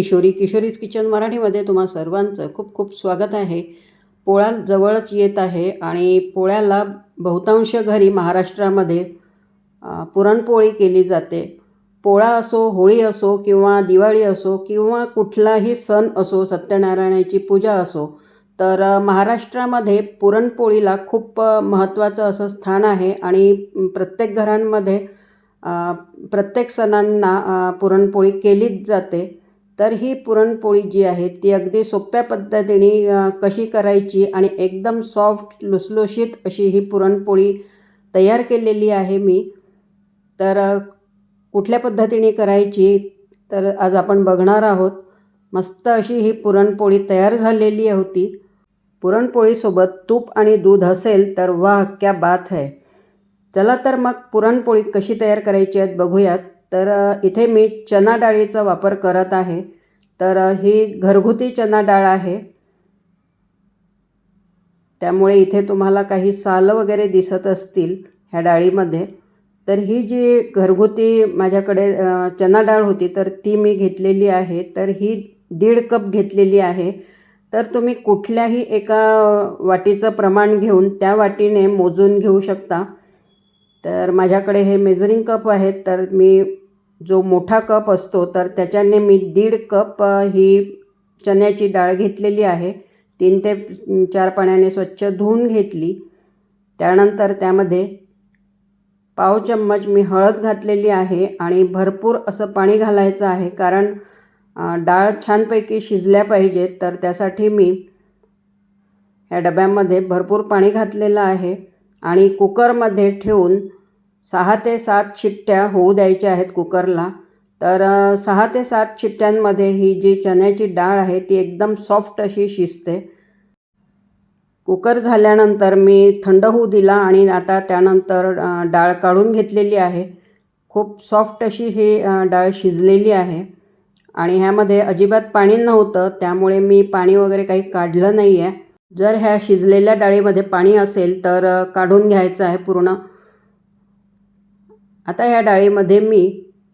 Kishori किशोरीज kitchen मराठीमध्ये तुम्हा सर्वांचं खूप खूप स्वागत आहे. पोळा जवळच येत आहे आणि पोळ्याला बहुतांश घरी महाराष्ट्रामध्ये पुरणपोळी केली जाते. पोळा असो होळी असो किंवा दिवाळी असो किंवा कुठलाही सण असो सत्यनारायणाची पूजा असो तर महाराष्ट्रामध्ये पुरणपोळीला खूप महत्त्वाचं असं स्थान आहे आणि प्रत्येक घरांमध्ये प्रत्येक सणांना पुरणपोळी केलीच जाते. तर ही पुरणपोळी जी आहे ती अगदी सोप्या पद्धतीने कशी करायची आणि एकदम सॉफ्ट लुसलुशीत अशी ही पुरणपोळी तयार केलेली आहे मी. तर कुठल्या पद्धतीने करायची तर आज आपण बघणार आहोत. मस्त अशी ही पुरणपोळी तयार झालेली होती. पुरणपोळीसोबत तूप आणि दूध असेल तर वाह क्या बात है. चला तर मग पुरणपोळी कशी तयार करायची आहेत बघूयात. तर इथे मी चना डाळीचा वापर करत आहे. तर ही घरगुती चना डाळ आहे. त्यामुळे इथे तुम्हाला काही सालं वगैरे दिसत असतील ह्या डाळीमध्ये. तर ही जी घरगुती माझ्याकडे चना डाळ होती तर ती मी घेतलेली आहे. तर ही दीड कप घेतलेली आहे. तर तुम्ही कुठल्याही एका वाटीचं प्रमाण घेऊन त्या वाटीने मोजून घेऊ शकता. तर माझ्याकडे हे मेजरिंग कप आहेत. तर मी जो मोठा कप असतो तर त्याच्याने मी दीड कप ही चण्याची डाळ घेतलेली आहे. तीन ते चार पाण्याने स्वच्छ धुवून घेतली. त्यानंतर त्यामध्ये पाव चम्मच मी हळद घातलेली आहे आणि भरपूर असं पाणी घालायचं आहे कारण डाळ छानपैकी शिजल्या पाहिजेत तर त्यासाठी मी ह्या डब्यामध्ये भरपूर पाणी घातलेलं आहे. आणि कुकरमध्ये ठेवून सहा ते सात शिट्ट्या होऊ द्यायच्या आहेत कुकरला. तर सहा ते सात शिट्ट्यांमध्ये ही जी चण्याची डाळ आहे ती एकदम सॉफ्ट अशी शिजते. कुकर झाल्यानंतर मी थंड होऊ दिला आणि आता त्यानंतर डाळ काढून घेतलेली आहे. खूप सॉफ्ट अशी ही डाळ शिजलेली आहे आणि ह्यामध्ये अजिबात पाणी नव्हतं त्यामुळे मी पाणी वगैरे काही काढलं नाही आहे जर ह्या शिजलेल्या डाळीमध्ये पाणी असेल तर काढून घ्यायचं आहे पूर्ण. आता ह्या डाळीमध्ये मी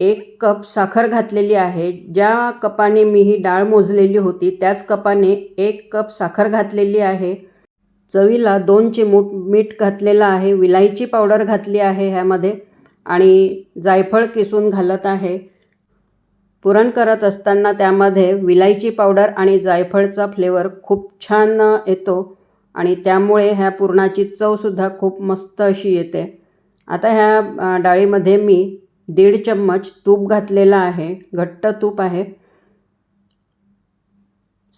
एक कप साखर घातलेली आहे. ज्या कपाने मी ही डाळ मोजलेली होती त्याच कपाने एक कप साखर घातलेली आहे. चवीला दोन चिमूट मीठ घातलेलं आहे. विलायची पावडर घातली आहे ह्यामध्ये आणि जायफळ किसून घालत आहे. पुरण करत असताना त्यामध्ये विलायची पावडर आणि जायफळचा फ्लेवर खूप छान येतो आणि त्यामुळे ह्या पुरणाची चवसुद्धा खूप मस्त अशी येते. आता ह्या डाळीमध्ये मी दीड चम्मच तूप घातलेलं आहे. घट्ट तूप आहे.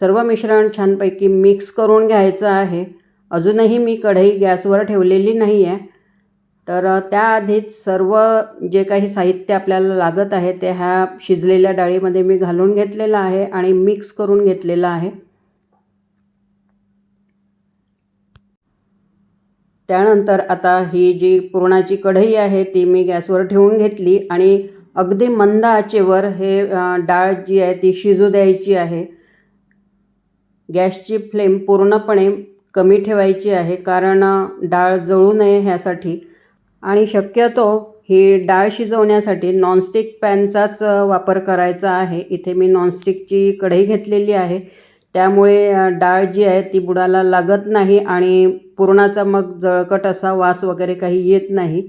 सर्व मिश्रण छानपैकी मिक्स करून घ्यायचं आहे. अजूनही मी कढई गॅसवर ठेवलेली नाही आहे तर त्याआधीच सर्व जे काही साहित्य आपल्याला लागत आहे ते ह्या शिजलेल्या डाळीमध्ये मी घालून घेतलेलं आहे आणि मिक्स करून घेतलेलं आहे. त्यानंतर आता ही जी पुरणाची कढई आहे ती मी गॅसवर ठेवून घेतली आणि अगदी मंद आचेवर हे डाळ जी आहे ती शिजू द्यायची आहे. गॅसची फ्लेम पूर्णपणे कमी ठेवायची आहे कारण डाळ जळू नये ह्यासाठी. आणि शक्यतो ही डाळ शिजवण्यासाठी नॉनस्टिक पॅनचाच वापर करायचा आहे. इथे मी नॉनस्टिकची कढई घेतलेली आहे. त्यामुळे डाळ जी आहे ती बुडाला लागत नाही आणि पुरणाचा मग जळकट असा वास वगैरे काही येत नाही.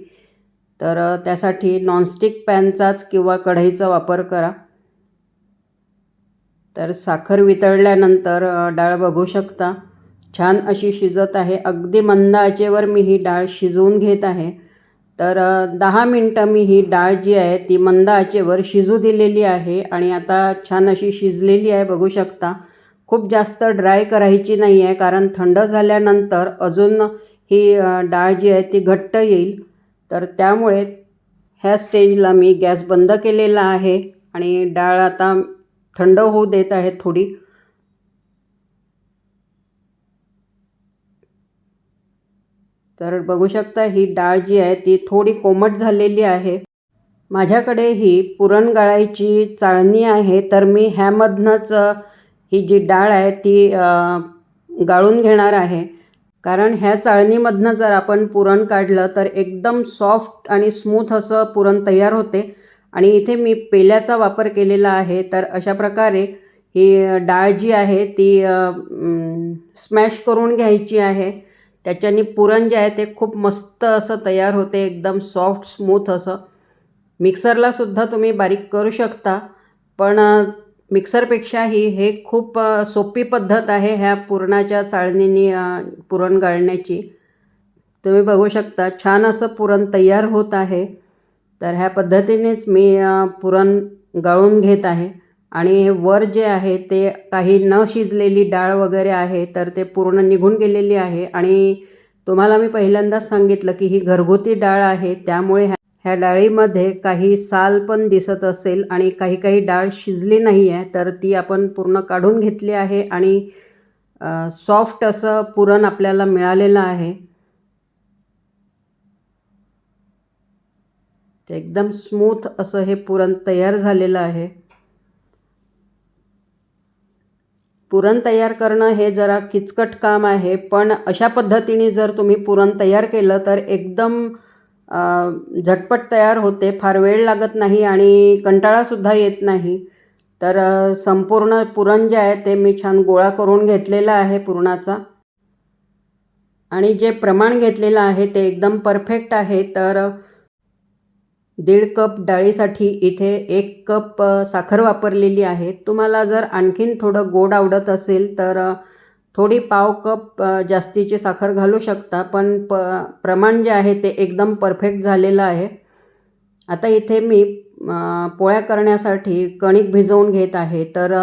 तर त्यासाठी नॉनस्टिक पॅनचाच किंवा कढईचा वापर करा. तर साखर वितळल्यानंतर डाळ बघू शकता. छान अशी शिजत आहे. अगदी मंद आचेवर मी ही डाळ शिजवून घेत आहे. तर दहा मिनटं मी ही डाळ जी आहे ती मंद आचेवर शिजू दिलेली आहे आणि आता छान अशी शिजलेली आहे बघू शकता. खूप जास्त ड्राय करायची नाही आहे कारण थंड झाल्यानंतर अजून ही डाळ जी आहे ती घट्ट येईल. तर त्यामुळे ह्या स्टेजला मी गॅस बंद केलेला आहे आणि डाळ आता थंड होऊ देत आहे थोडी. तर बघू शकता ही डाळ जी आहे ती थोडी कोमट झालेली आहे. माझ्याकडे ही पुरण गाळायची चाळणी आहे तर मी ह्यामधनंच ही जी डाळ आहे ती गाळून घेणार आहे. कारण ह्या चाळणीमधनं जर आपण पुरण काढलं तर एकदम सॉफ्ट आणि स्मूथ असं पुरण तयार होते. आणि इथे मी पेल्याचा वापर केलेला आहे. तर अशा प्रकारे ही डाळ जी आहे ती स्मॅश करून घ्यायची आहे. त्याच्याने पुरण जे आहे ते खूप मस्त असं तयार होते. एकदम सॉफ्ट स्मूथ असं. मिक्सरलासुद्धा तुम्ही बारीक करू शकता. पण मिक्सरपेक्षाही हे खूप सोपी पद्धत आहे ह्या पुरणाच्या चाळणीनी पुरण गाळण्याची. तुम्ही बघू शकता छान असं पुरण तयार होत आहे. तर ह्या पद्धतीनेच मी पुरण गाळून घेत आहे. आणि वर जे आहे ते काही न शिजलेली डाळ वगैरे आहे तर ते पूर्ण निघून गेलेली आहे. आणि तुम्हाला मी पहिल्यांदाच सांगितलं की ही घरगुती डाळ आहे त्यामुळे ह्या डाळीमध्ये काही साल पण दिसत असेल आणि काही काही डाळ शिजली नाही आहे तर ती आपण पूर्ण काढून घेतली आहे आणि सॉफ्ट असं पुरण आपल्याला मिळालेलं आहे. एकदम स्मूथ असं हे पुरण तयार झालेलं आहे. पुरण तयार करणं हे जरा किचकट काम आहे पण अशा पद्धतीने जर तुम्ही पुरण तयार केलं तर एकदम झटपट तयार होते फार वेळ लागत नाही आणि कंटाळासुद्धा येत नाही. तर संपूर्ण पुरण जे आहे ते मी छान गोळा करून घेतलेला आहे पुरणाचा. आणि जे प्रमाण घेतलेलं आहे ते एकदम परफेक्ट आहे. तर दीड कप डाळीसाठी इथे एक कप साखर वापरलेली आहे. तुम्हाला जर आणखीन थोडं गोड आवडत असेल तर थोडी पाव कप जास्तीची साखर घालू शकता पण प प्रमाण जे आहे ते एकदम परफेक्ट झालेलं आहे. आता इथे मी पोळ्या करण्यासाठी कणिक भिजवून घेत आहे. तर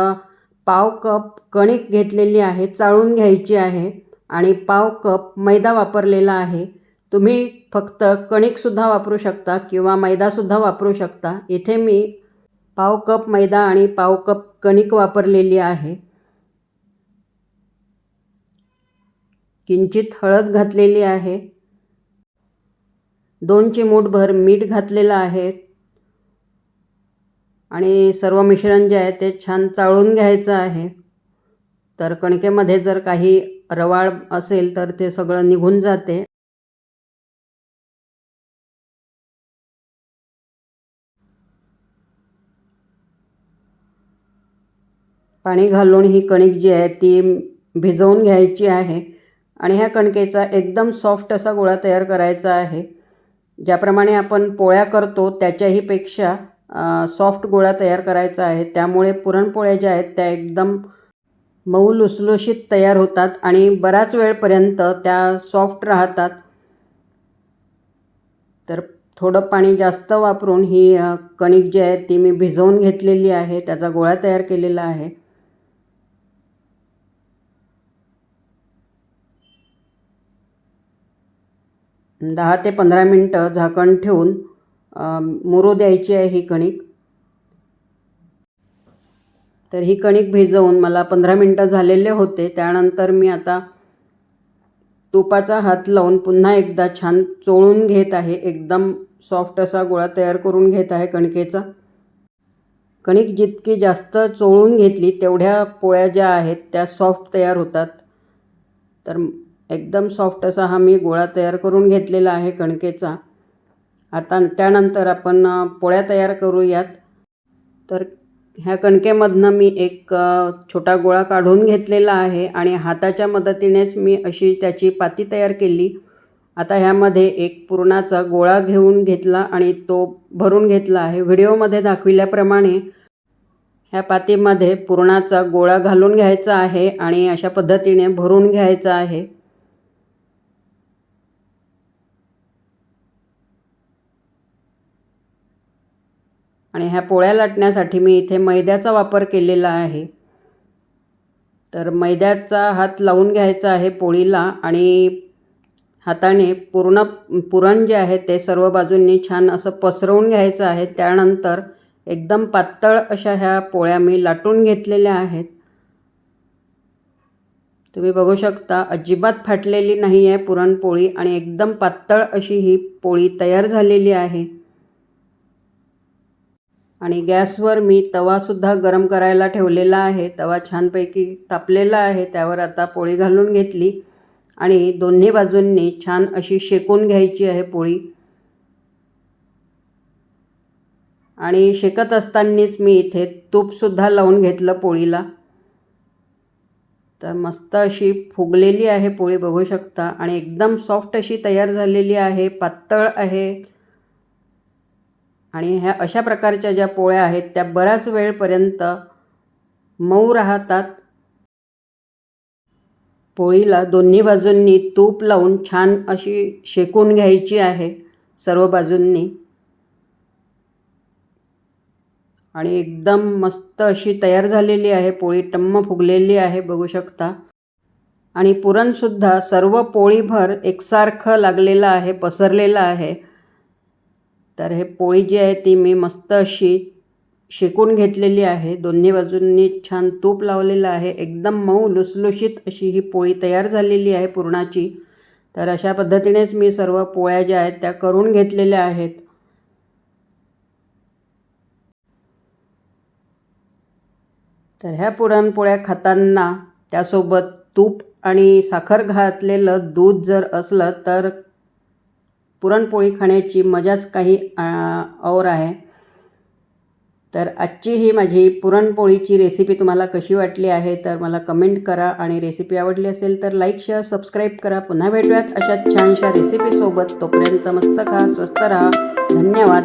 पाव कप कणिक घेतलेली आहे चाळून घ्यायची आहे आणि पाव कप मैदा वापरलेला आहे. तुम्ही फक्त कणिकसुद्धा वापरू शकता किंवा मैदासुद्धा वापरू शकता. इथे मी पाव कप मैदा आणि पाव कप कणिक वापरलेली आहे. किंचित हळद घातलेली आहे. दोन चिमूटभर मीठ घातलेलं आहे. आणि सर्व मिश्रण जे आहे ते छान चाळून घ्यायचं आहे. तर कणकेमध्ये जर काही रवाळ असेल तर ते सगळं निघून जाते. पाणी घालून ही कणिक जी आहे ती भिजवून घ्यायची आहे. आणि ह्या कणकेचा एकदम सॉफ्ट असा गोळा तयार करायचा आहे. ज्याप्रमाणे आपण पोळ्या करतो त्याच्याहीपेक्षा सॉफ्ट गोळा तयार करायचा आहे. त्यामुळे पुरणपोळ्या ज्या आहेत त्या एकदम मऊ लुसलुशीत तयार होतात आणि बराच वेळपर्यंत त्या सॉफ्ट राहतात. तर थोडं पाणी जास्त वापरून ही कणिक जी आहे ती मी भिजवून घेतलेली आहे. त्याचा गोळा तयार केलेला आहे. दहा ते पंधरा मिनटं झाकण ठेवून मुरू द्यायची आहे ही कणिक. तर ही कणिक भिजवून मला पंधरा मिनटं झालेले होते. त्यानंतर मी आता तुपाचा हात लावून पुन्हा एकदा छान चोळून घेत आहे. एकदम सॉफ्ट असा गोळा तयार करून घेत आहे कणकेचा. कणिक जितकी जास्त चोळून घेतली तेवढ्या पोळ्या ज्या आहेत त्या सॉफ्ट तयार होतात. तर एकदम सॉफ्ट असा हा मी गोळा तयार करून घेतलेला आहे कणकेचा. आता त्यानंतर आपण पोळ्या तयार करूयात. तर ह्या कणकेमधनं मी एक छोटा गोळा काढून घेतलेला आहे आणि हाताच्या मदतीनेच मी अशी त्याची पाती तयार केली. आता ह्यामध्ये एक पुरणाचा गोळा घेऊन घेतला आणि तो भरून घेतला आहे. व्हिडिओमध्ये दाखविल्याप्रमाणे ह्या पातीमध्ये पुरणाचा गोळा घालून घ्यायचा आहे आणि अशा पद्धतीने भरून घ्यायचा आहे. आणि ह्या पोळ्या लाटण्यासाठी मी इथे मैद्याचा वापर केलेला आहे. तर मैद्याचा हात लावून घ्यायचा आहे पोळीला आणि हाताने पूर्ण पुरण जे आहे ते सर्व बाजूंनी छान असं पसरवून घ्यायचं आहे. त्यानंतर एकदम पातळ अशा ह्या पोळ्या मी लाटून घेतलेल्या आहेत. तुम्ही बघू शकता अजिबात फाटलेली नाही आहे पुरणपोळी आणि एकदम पातळ अशी ही पोळी तयार झालेली आहे. आणि गॅसवर मी तवासुद्धा गरम करायला ठेवलेला आहे. तवा छानपैकी तापलेला आहे. त्यावर आता पोळी घालून घेतली. आणि दोन्ही बाजूंनी छान अशी शेकून घ्यायची आहे पोळी. आणि शेकत असतानाच मी इथे तूपसुद्धा लावून घेतलं पोळीला. तर मस्त अशी फुगलेली आहे पोळी बघू शकता. आणि एकदम सॉफ्ट अशी तयार झालेली आहे. पातळ आहे. आणि ह्या अशा प्रकारच्या ज्या पोळ्या आहेत त्या बऱ्याच वेळपर्यंत मऊ राहतात. पोळीला दोन्ही बाजूंनी तूप लावून छान अशी शेकून घ्यायची आहे सर्व बाजूंनी. आणि एकदम मस्त अशी तयार झालेली आहे पोळी टम्म फुगलेली आहे बघू शकता. आणि पुरणसुद्धा सर्व पोळीभर एकसारखं लागलेलं आहे पसरलेलं आहे. तर हे पोळी जी आहे ती मी मस्त अशी शेकून घेतलेली आहे. दोन्ही बाजूंनी छान तूप लावलेलं आहे. एकदम मऊ लुसलुशीत अशी ही पोळी तयार झालेली आहे पुरणाची. तर अशा पद्धतीनेच मी सर्व पोळ्या ज्या आहेत त्या करून घेतलेल्या आहेत. तर ह्या पुरणपोळ्या खाताना त्यासोबत तूप आणि साखर घातलेलं दूध जर असलं तर पुरणपोळी खाण्याची मजाच काही और आहे. तर आजची ही माझी पुरणपोळीची रेसिपी तुम्हाला कशी वाटली आहे तर मला कमेंट करा. आणि रेसिपी आवडली असेल तर लाईक शेअर सबस्क्राईब करा. पुन्हा भेटूयात अशा छानशा रेसिपीसोबत तोपर्यंत मस्त खा स्वस्त राहा. धन्यवाद.